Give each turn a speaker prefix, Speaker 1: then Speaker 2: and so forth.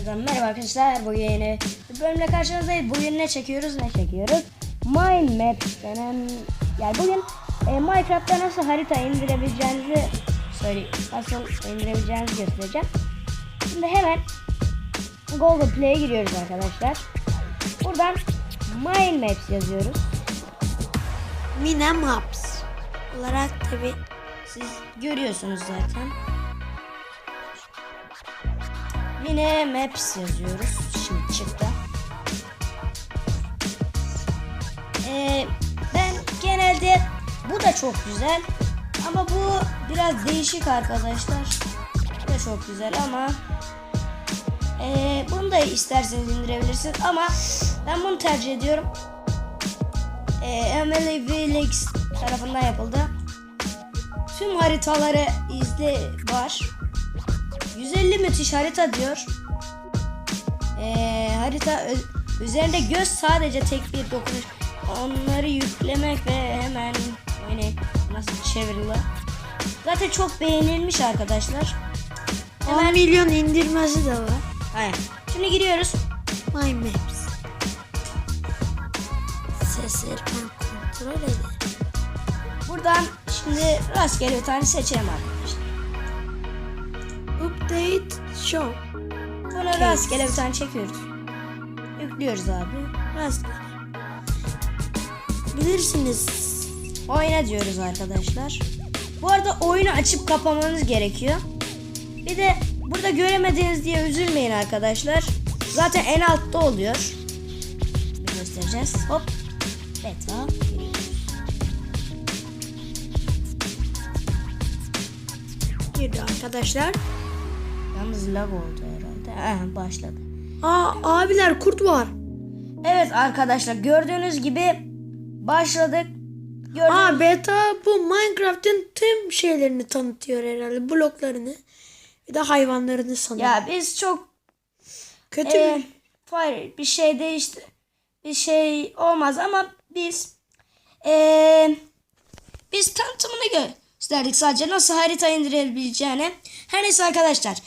Speaker 1: Herkese merhaba arkadaşlar. Bugün yeni bir bölümle karşınızdayız. Bugün ne çekiyoruz? Ne çekiyoruz? Mind Map denen yani bugün e, Minecraft'ta nasıl harita indirebileceğinizi söyleyeyim. Nasıl indirebileceğinizi göstereceğim. Şimdi hemen Google Play'e giriyoruz arkadaşlar. Buradan Mind Maps yazıyoruz.
Speaker 2: Mina Maps olarak tabi
Speaker 1: Siz görüyorsunuz zaten. Mine Maps yazıyoruz. Şimdi çıktı. Ee, ben genelde bu da çok güzel. Ama bu biraz değişik arkadaşlar. Bu da çok güzel ama ee, bunu da isterseniz indirebilirsiniz ama ben bunu tercih ediyorum. Ee, Emily Felix tarafından yapıldı. Tüm haritaları izle var. 150 müthiş harita diyor. Ee, harita üzerinde göz sadece tek bir dokunuş. Onları yüklemek ve hemen yani nasıl çevirilir. Zaten çok beğenilmiş arkadaşlar.
Speaker 2: 10 milyon indirmesi de var.
Speaker 1: Aynen. Şimdi giriyoruz.
Speaker 2: My Maps. Sesleri ben kontrol ederim.
Speaker 1: Buradan şimdi rastgele bir tane seçelim arkadaşlar.
Speaker 2: Update Show.
Speaker 1: Bunu rastgele bir tane çekiyoruz. Yüklüyoruz abi.
Speaker 2: Rastgele. Bilirsiniz.
Speaker 1: Oyna diyoruz arkadaşlar. Bu arada oyunu açıp kapamanız gerekiyor. Bir de burada göremediğiniz diye üzülmeyin arkadaşlar. Zaten en altta oluyor. Bir göstereceğiz. Hop. Beta.
Speaker 2: Girdi arkadaşlar.
Speaker 1: Yalnız lag oldu herhalde. Heh, başladı.
Speaker 2: Aa abiler kurt var.
Speaker 1: Evet arkadaşlar gördüğünüz gibi başladık. Gördüğünüz
Speaker 2: Aa beta bu Minecraft'ın tüm şeylerini tanıtıyor herhalde. Bloklarını. Bir de hayvanlarını sanırım.
Speaker 1: Ya biz çok
Speaker 2: Kötü
Speaker 1: e,
Speaker 2: mü?
Speaker 1: hayır, bir şey değişti. Bir şey olmaz ama biz e, biz tanıtımını gösterdik sadece nasıl harita indirebileceğini. Her neyse arkadaşlar